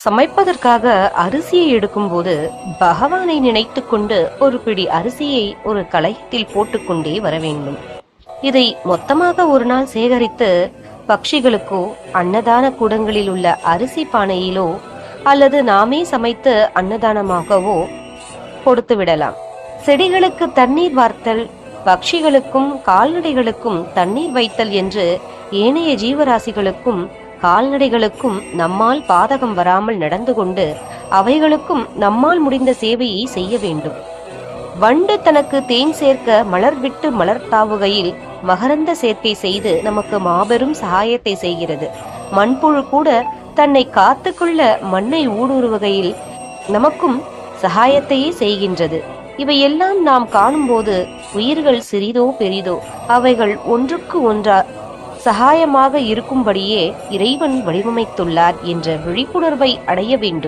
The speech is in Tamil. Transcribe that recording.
சமைப்பதற்காக அரிசியை எடுக்கும்போது பகவானை நினைத்துக் கொண்டு ஒரு பிடி அரிசியை ஒரு கலையத்தில் போட்டுக்கொண்டே வர வேண்டும். இதை மொத்தமாக ஒரு நாள் சேகரித்து பக்ஷிகளுக்கோ அன்னதான கூடங்களில் உள்ள அரிசி பானையிலோ அல்லது நாமே சமைத்து அன்னதானமாகவோ கொடுத்து விடலாம். செடிகளுக்கு தண்ணீர் வார்த்தல் பட்சிகளுக்கும் கால்நடைகளுக்கும் தண்ணீர் வைத்தல் என்று ஏனைய ஜீவராசிகளுக்கும் கால்நடைகளுக்கும் நம்மால் பாதகம் வராமல் நடந்து கொண்டு அவைகளுக்கும் நம்மால் முடிந்த சேவையை செய்ய வேண்டும். வண்டு தனக்கு தேன் சேர்க்க மலர் விட்டு மலர் தாவுகையில் மகரந்த சேர்க்கை செய்து நமக்கு மாபெரும் சகாயத்தை செய்கிறது. மண்புழு கூட தன்னை காத்துக்கொள்ள மண்ணை ஊடுருவுகையில் நமக்கும் சகாயத்தையே செய்கின்றது. இவையெல்லாம் நாம் காணும்போது உயிர்கள் சிறிதோ பெரிதோ அவைகள் ஒன்றுக்கு ஒன்றா சகாயமாக இருக்கும்படியே இறைவன் வடிவமைத்துள்ளார் என்ற விழிப்புணர்வை அடைய வேண்டும்.